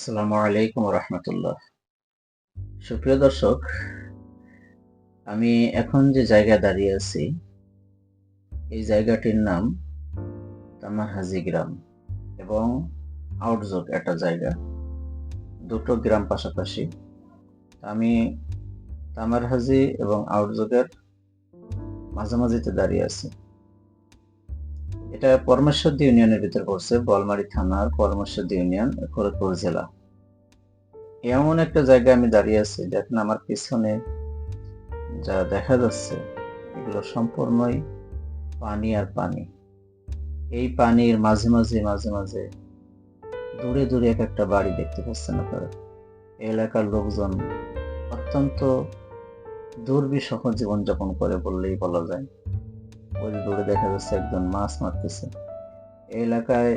আসসালামু আলাইকুম রহমতুল্লাহ। সুপ্রিয় দর্শক, আমি এখন যে জায়গায় দাঁড়িয়ে আছি, এই জায়গাটির নাম তামাহাজি গ্রাম এবং আউটজোক একটা জায়গা। দুটো গ্রাম পাশাপাশি। আমি তামারহাজি এবং আউটজোকের মাঝামাঝিতে দাঁড়িয়ে আছি। এটা পরমেশ্বরদী ইউনিয়নের ভিতর পড়ছে বলমারি থানার পরমেশ্বরদী ইউনিয়ন ফরিদপুর জেলা। এমন একটা জায়গায় আমি দাঁড়িয়ে আছি, দেখেন আমার পিছনে যা দেখা যাচ্ছে, এগুলো সম্পূর্ণই পানি আর পানি। এই পানির মাঝে মাঝে মাঝে মাঝে দূরে দূরে এক একটা বাড়ি দেখতে পাচ্ছেন আপনারা। এলাকার লোকজন অত্যন্ত দুর্বিষহ জীবনযাপন করে বললেই বলা যায়। ওই যে দূরে দেখা যাচ্ছে একজন মাছ মারতেছে। এই এলাকায়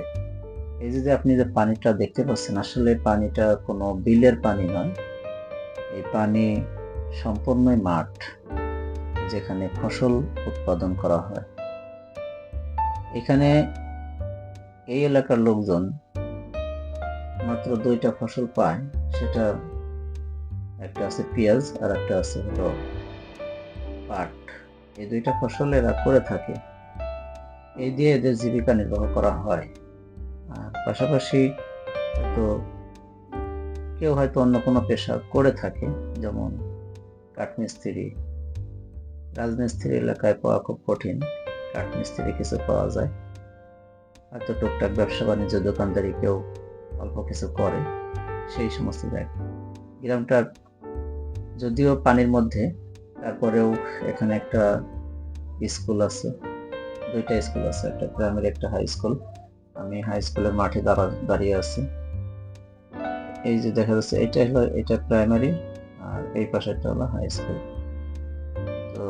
এই যে আপনি যে পানিটা দেখতে পাচ্ছেন, আসলে পানিটা কোনো বিলের পানি নয়। এই পানি সম্পূর্ণই মাঠ, যেখানে ফসল উৎপাদন করা হয়। এখানে এই এলাকার লোকজন মাত্র দুইটা ফসল পায়, সেটা একটা আছে পেঁয়াজ আর একটা আছে পাট। এই দুইটা ফসল এরা করে থাকে। এই দিয়ে এদের জীবিকা নির্বাহ করা হয়। আর পাশাপাশি হয়তো কেউ হয়তো অন্য কোনো পেশা করে থাকে, যেমন কাঠমিস্ত্রি। রাজমিস্ত্রি এলাকায় পাওয়া খুব কঠিন, কাঠমিস্ত্রি কিছু পাওয়া যায়। হয়তো টুকটাক ব্যবসা বাণিজ্য দোকানদারি কেউ অল্প কিছু করে, সেই সমস্ত জায়গা গ্রামটার যদিও পানির মধ্যে তারপরেও এখানে একটা স্কুল আছে। দুইটা স্কুল আছে, একটা প্রাইমারি একটা হাই স্কুল আমি হাই স্কুলের মাঠে দাঁড়া, দাঁড়িয়ে আছি। এই যে দেখা যাচ্ছে, এটা হলো, এটা প্রাইমারি আর এই পাশেরটা হলো হাই স্কুল তো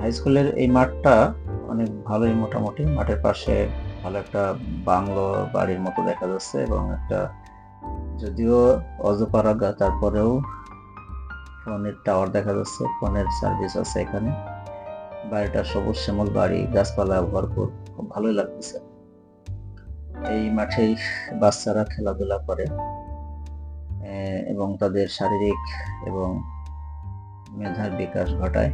হাই স্কুলের এই মাঠটা অনেক ভালোই মোটামুটি। মাঠের পাশে ভালো একটা বাংলো বাড়ির মতো দেখা যাচ্ছে এবং একটা যদিও অজপাড়াগা তারপরেও ফোনের টাওয়ার দেখা যাচ্ছে, ফোনের সার্ভিস আছে এখানে। বাড়িটা সবুজ শ্যামল বাড়ি, গাছপালা ভরপুর, খুব ভালোই লাগতেছে। এই মাঠেই বাচ্চারা খেলাধুলা করে এবং তাদের শারীরিক এবং মেধার বিকাশ ঘটায়।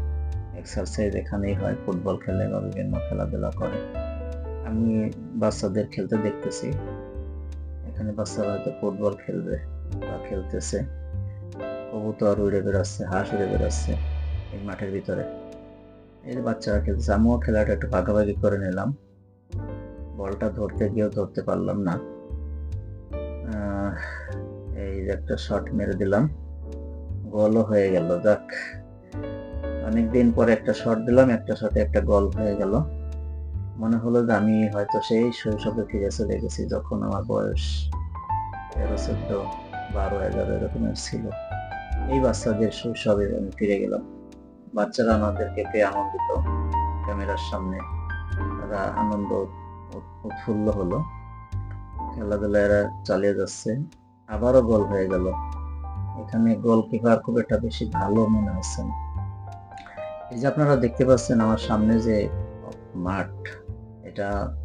এক্সারসাইজ এখানেই হয়, ফুটবল খেলে বা বিভিন্ন খেলাধুলা করে। আমি বাচ্চাদের খেলতে দেখতেছি। এখানে বাচ্চারা হয়তো ফুটবল খেলবে বা খেলতেছে। কবুতর উড়ে বেড়াচ্ছে, হাঁস উড়ে বেড়াচ্ছে এই মাঠের ভিতরে। এই যে বাচ্চারা খেলতেছে, আমিও খেলাটা একটু ভাগাভাগি করে নিলাম। বলটা ধরতে গিয়েও ধরতে পারলাম না। এই যে একটা শট মেরে দিলাম। গোলও হয়ে গেল, যাক। অনেকদিন পরে একটা শট দিলাম, একটা শটে একটা গোল হয়ে গেল। মনে হলো যে আমি হয়তো সেই শৈশবে ফিরে চলে গেছি, যখন আমার বয়স তেরো, চোদ্দ, বারো, এগারো এরকমের ছিল। এই বাচ্চাদের শৈশবে আমি ফিরে গেলাম। বাচ্চারা আমাদেরকে পেয়ে আনন্দিত। ক্যামেরার সামনে তারা আনন্দ উৎফুল্ল হলো। খেলাধুলা এরা চালিয়ে যাচ্ছে। আবারও গোল হয়ে গেল। এখানে গোলকিপার খুব একটা বেশি ভালো মনে হচ্ছে না। এই যে আপনারা দেখতে পাচ্ছেন আমার সামনে যে মাঠ, এটা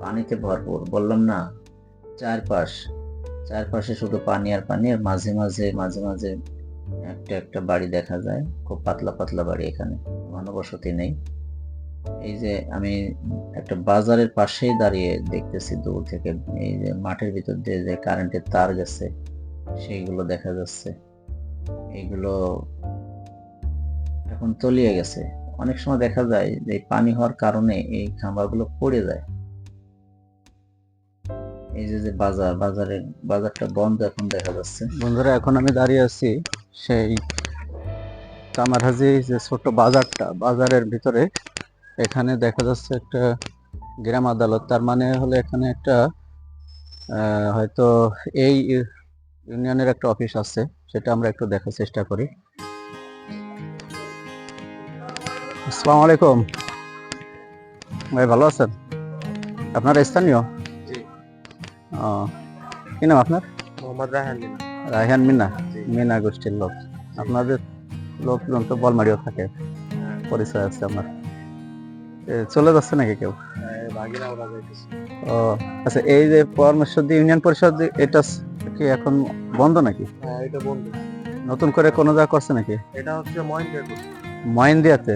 পানিতে ভরপুর। বললাম না, চারপাশ। চারপাশে শুধু পানি আর পানি, আর মাঝে মাঝে মাঝে মাঝে একটা একটা বাড়ি দেখা যায়, খুব পাতলা পাতলা বাড়ি এখানে, ঘনবসতি নেই। এই যে আমি একটা বাজারের পাশেই দাঁড়িয়ে দেখতেছি দূর থেকে, এই যে মাঠের ভিতর দিয়ে যে কারেন্টের তার গেছে, সেইগুলো দেখা যাচ্ছে। এইগুলো এখন তলিয়ে গেছে। অনেক সময় দেখা যায় যে পানি হওয়ার কারণে এই খাম্বাগুলো পড়ে যায়। এই যে যে বাজার, বাজারের, বাজারটা বন্ধ এখন দেখা যাচ্ছে। বন্ধুরা, এখন আমি দাঁড়িয়ে আছি সেই কামারহাজি যে ছোট বাজারটা বাজারের ভিতরে এখানে দেখা যাচ্ছে একটা গ্রাম আদালত। তার মানে হলো এখানে একটা হয়তো এই ইউনিয়নের একটা অফিস আছে সেটা আমরা একটু দেখার চেষ্টা করি। আসসালামু আলাইকুম। ভাই ভালো আছেন? আপনার স্থানীয়? ও কি নাম আপনার? মোহাম্মদ রায়হান মিনা মিনা গোষ্ঠীর লোক। আপনাদের লোকজন তো বলমারিও থাকে পরিচয় আছে আমার। চলে যাচ্ছে নাকি কেউ? ও আচ্ছা এই যে ইউনিয়ন পরিষদ এটা কি এখন বন্ধ নাকি? হ্যাঁ এটা বন্ধু। নতুন করে কোনো জায়গা করছে নাকি? এটা হচ্ছে মহেন্দ্র ময়েন্দিয়াতে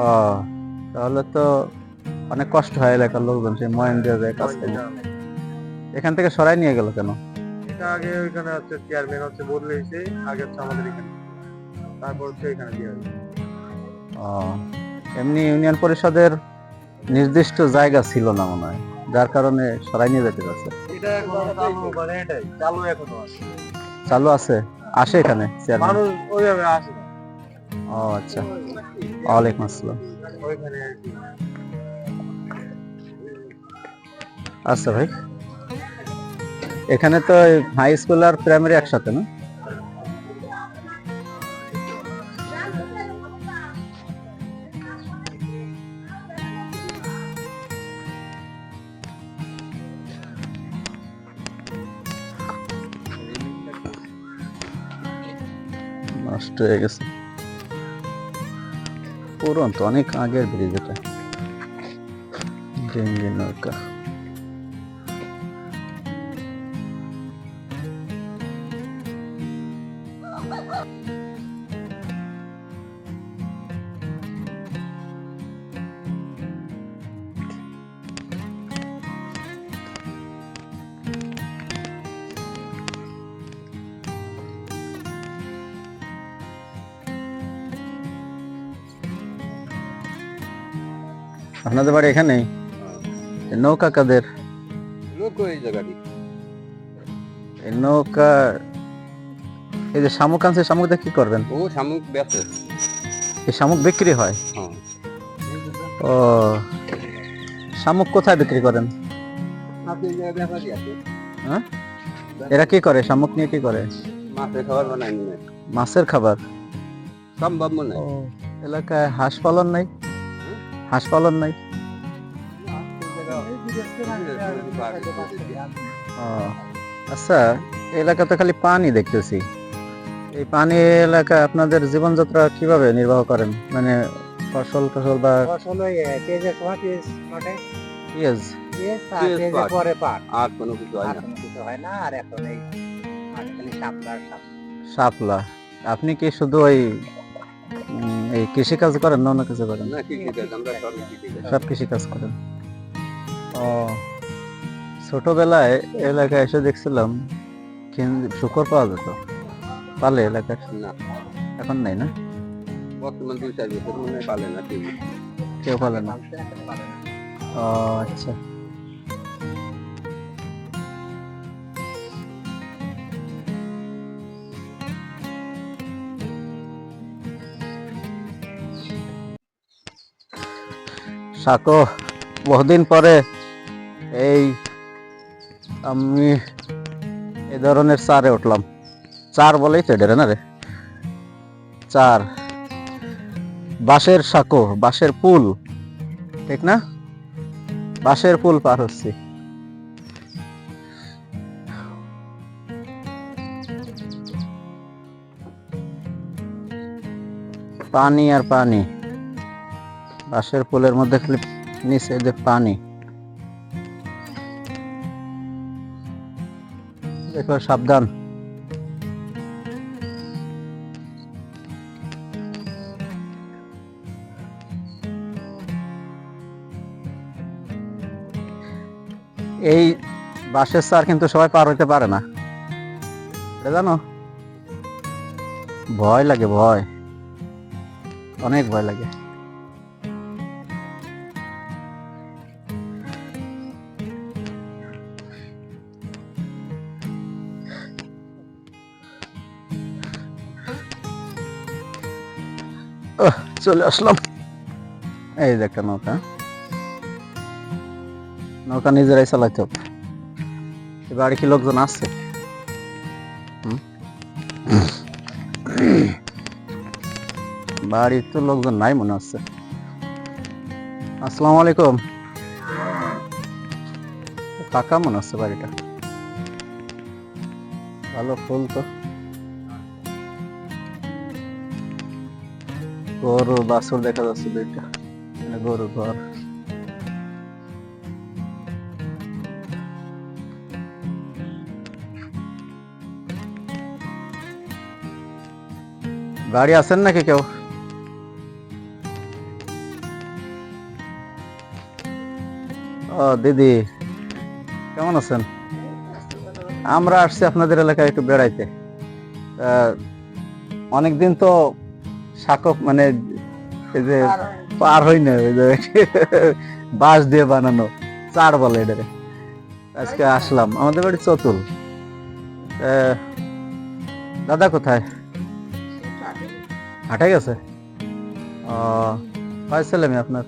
ও তাহলে তো অনেক কষ্ট হয় এলাকার লোকজন সেই ময়েন্দিয়া যায় কাজ এখান থেকে সরাই নিয়ে গেল কেন? এটা আগে ওইখানে হচ্ছে চেয়ারম্যান হচ্ছে বদলেছে আগে হচ্ছে আমাদের এখানে। তারপর হচ্ছে এখানে দিয়ে হবে। এমনি ইউনিয়ন পরিষদের নির্দিষ্ট জায়গা ছিল না মনে হয় যার কারণে সরাই নিয়ে যেতে পারছে। এটা এখন চালু মানে এটাই চালু এখনও আছে। চালু আছে? আসে এখানে চেয়ারম্যান মানুষ ওইভাবে আসে ও আচ্ছা। ওয়ালাইকুম আসসালাম। ওইখানে আচ্ছা ভাই। এখানে তো হাই স্কুল আর প্রাইমারি একসাথে, না? হয়ে গেছে। পুরন তো অনেক আগের ব্রিজ এটা। ডিঙ্গি নৌকা। আপনাদের বাড়ি এখানেই? এই নৌকা কাদের জায়গাটি। এই নৌকা এই যে শামুক আনছে শামুক দিয়ে কি করবেন? ও শামুক বেচে। এই শামুক বিক্রি হয়? হ্যাঁ। ও শামুক কোথায় বিক্রি করেন? হ্যাঁ? এরা কি করে? শামুক নিয়ে কি করে? মাছের খাবার বানাই নিয়ে। মাছের খাবার? সম্ভব মনে এলাকায় হাঁস পালন নাই? হাঁস পালন নাই আচ্ছা এই এলাকাতে খালি পানি দেখতেছি। এই পানি এলাকা আপনাদের জীবনযাত্রা কীভাবে নির্বাহ করেন? মানে ফসল টসল বা পেঁয়াজের সময় পেঁয়াজ কাটে পেঁয়াজ? পেঁয়াজ আর পেঁয়াজ পেঁয়াজের পাট। পরে পাট। আর কোনো কিছু হয় না। কিছু হয় না আর এখন এই শাপলা শাপলা। শাপলা। আপনি কি শুধু ওই এই কৃষি কাজ করেন না অন্য কিছু করেন? সব ঠিক কৃষি কাজ করেন। ও ছোটবেলায় এলাকায় এসে দেখছিলাম শুকর পাওয়া যেত। পালে এলাকায় না। এখন নাই না? বর্তমান দুই চার বছর মনে পালে না কেউ পালে না। ও আচ্ছা। সাকো, বহুদিন পরে এই আমি এ ধরনের চারে উঠলাম। চার বলেই তো এটা না রে? চার। বাঁশের সাঁকো, বাঁশের পুল, ঠিক না? বাঁশের পুল পার হচ্ছি। পানি আর পানি। বাঁশের পুলের মধ্যে খালি নিচে যে পানি। দেখো, সাবধান। এই বাসের চার কিন্তু সবাই পার হইতে পারে না। জানো? ভয় লাগে, ভয়। অনেক ভয় লাগে। চলে আসলাম। এই যে একটা নৌকা। নৌকা নিজেরাই চালাইতে হবে। বাড়ি কি লোকজন আছে? বাড়ির তো লোকজন নাই মনে হচ্ছে। আসসালামু আলাইকুম। ফাঁকা মনে হচ্ছে বাড়িটা। ভালো ফুল তো। গরু বাছুর দেখা যাচ্ছে দুইটা। গরু ঘর। গাড়ি আছেন নাকি কেউ? ও, দিদি, কেমন আছেন? আমরা আসছি আপনাদের এলাকায় একটু বেড়াইতে। অনেকদিন তো শাকক মানে এই যে পার হই না। ওই যে বাঁশ দিয়ে বানানো চার বলে এটারে আজকে আসলাম। আমাদের বাড়ি চতুল। দাদা কোথায়? হাঁটে গেছে? ও কয় ছেলে মেয়ে আপনার?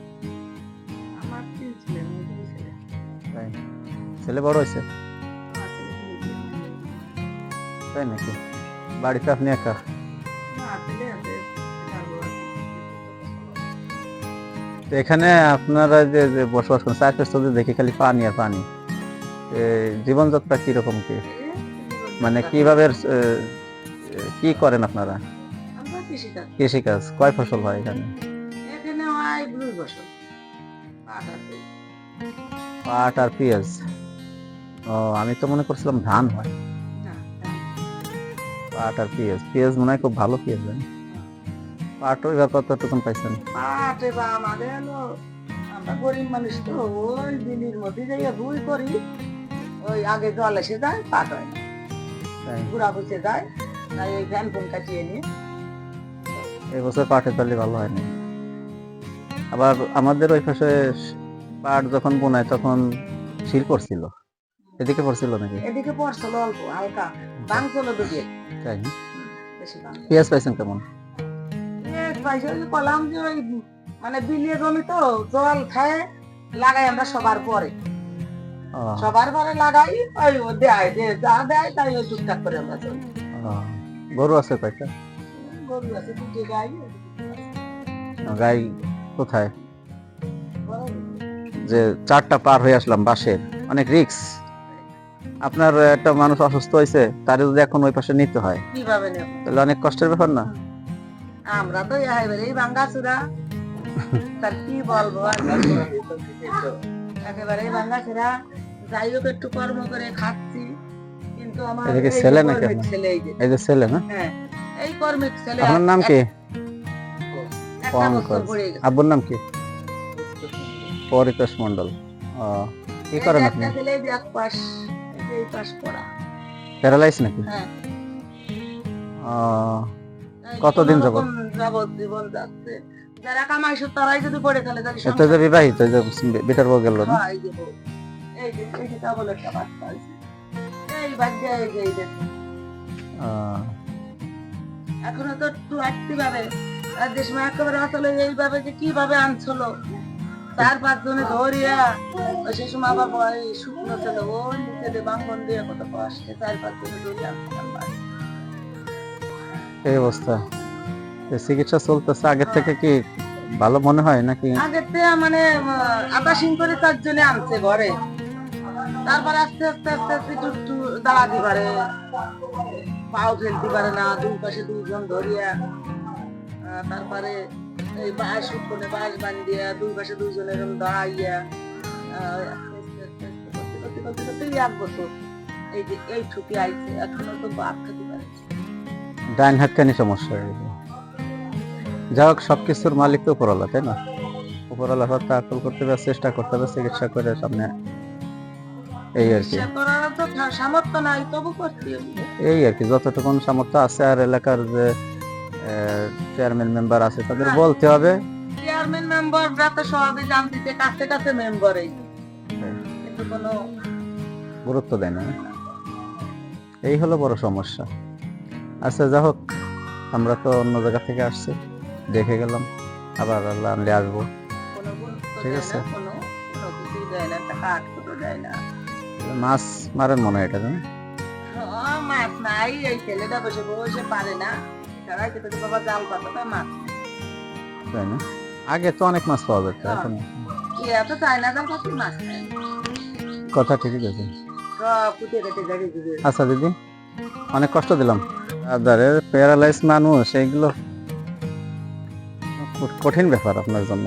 ছেলে বড় হয়েছে? তাই নাকি? বাড়িতে আপনি একা? এখানে আপনারা যে যে বসবাস করেন চারপাশ তো দেখি খালি পানি আর পানি। জীবনযাত্রা কীরকম কি? মানে কীভাবে কি করেন আপনারা? কৃষিকাজ। কয় ফসল হয় এখানে? পাট আর পেঁয়াজ। ও আমি তো মনে করছিলাম ধান হয়। পাট আর পেঁয়াজ পেঁয়াজ মনে হয় খুব ভালো পেঁয়াজ হয়। পাটও এবার পাইছেন? পাট এবার আমাদের আমরা গরিব মানুষ তো ওই বিলির মধ্যে যাইয়া করি ওই আগে জল এসে যায় পাট হয় ঘুরা বুঝে যায় তাই ফোন কাটিয়ে নিয়ে এবছর পাটের তালি ভালো হয়নি আবার আমাদের ওই পাশে পাট যখন বোনায় তখন শিল পড়ছিল। এদিকে পড়ছিল নাকি? এদিকে পড়ছিল অল্প হালকা। দুদিকে। তাই পেঁয়াজ পাইছেন কেমন? ওই যে কলাম যে ওই মানে বিলিয়ে জমি তো জল খায় লাগাই আমরা সবার পরে। সবার পরে লাগাই ওই দেয় যে যা দেয় তাই ওই টুকটাক করে আমরা চলি গরু আছে কয়টা গরু আছে দুটি গাই গাই কোথায়? যে চারটা পার হয়ে আসলাম বাসের অনেক রিক্স আপনার একটা মানুষ অসুস্থ হয়েছে তার যদি এখন ওই পাশে নিতে হয় তাহলে অনেক কষ্টের ব্যাপার না? আমরা তো এবারেই ভাঙ্গাচুরা তার কি বলব আর? একেবারেই ভাঙ্গাচুরা যাই হোক একটু কর্ম করে খাচ্ছি কিন্তু আমার এদিকে ছেলে নাকি ছেলে এই যে। ছেলে না? হ্যাঁ এই কর্মিক ছেলে আপনার নাম কি? আব্বুর নাম কি? পরিতোষ মন্ডল কি করেন আপনি? প্যারালাইজ নাকি? হ্যাঁ। কতদিন যাবত? যাবত জীবন যাচ্ছে। যারা কামাইছে তারাই যদি পড়ে তাহলে এটা যে বিবাহিত যে বেটার বউ গেল না? এই যে এই যে এই যে কেবল একটা বাচ্চা হয়েছে। এই বাচ্চা এই যে এই যে। এখনও তো একটু আসতে পারে আর যে সময় একেবারে আসলে এইভাবে যে কীভাবে আনছিল। চার পাঁচ জনে ধরিয়া সে সময় আবার শুকনো ছিল। ওই নিচে দিয়ে বাঙ্গন দিয়ে কত কষ্টে চার পাঁচ জনে ধরিয়া। এই অবস্থা। চিকিৎসা চলতেছে, আগের থেকে কি ভালো মনে হয় নাকি? আগের থেকে মানে সিং করে চারজনে আনছে ঘরে। তারপর আস্তে আস্তে আস্তে আস্তে একটু দাঁড়াতে পারে। পাও ফেলতে পারে না, দুই পাশে দুইজন ধরিয়া তারপরে এই বাঁশ শুকনে বাঁশ বান্ধিয়া দুই পাশে দুইজন এরকম দাঁড়াইয়া এক বছর। এই যে এই ঠুকি আইছে, এখনও তো বাদ খেতে পারে ডাইন হাতখানি সমস্যা হয়ে গেছে। যা হোক সব কিছুর মালিক তো উপরওয়ালা তাই না? উপরওয়ালা হত্যা আকল করতে হবে চেষ্টা করতে হবে চিকিৎসা করে সামনে এই আর কি। সে করার তো সামর্থ্য নাই তবু করতে এই আর কি যতটুকু সামর্থ্য আছে আর এলাকার যে চেয়ারম্যান মেম্বার আছে তাদের হ্যাঁ। বলতে হবে। চেয়ারম্যান মেম্বাররা তো সবাই জানতে যে কাছে কাছে মেম্বার এই কোনো গুরুত্ব দেয় না। এই হলো বড় সমস্যা। আচ্ছা যা হোক আমরা তো অন্য জায়গা থেকে আসছি। দেখে গেলাম। আবার আল্লাহ আনলে আসব। ঠিক আছে। মাছ মারেন মনে হয় এটা না হ্যাঁ, মাছ নাই এই ছেলেটা বসে বসে পারে না। তারা কিন্তু বাবা জাল পাতা মাছ। তাই না? আগে তো অনেক মাছ পাওয়া যেত এখন এত চায় না জাল পাতি মাছ কথা ঠিকই আছে। আচ্ছা দিদি অনেক কষ্ট দিলাম। আদারে প্যারালাইজ মানুষ এইগুলো কঠিন ব্যাপার আপনার জন্য।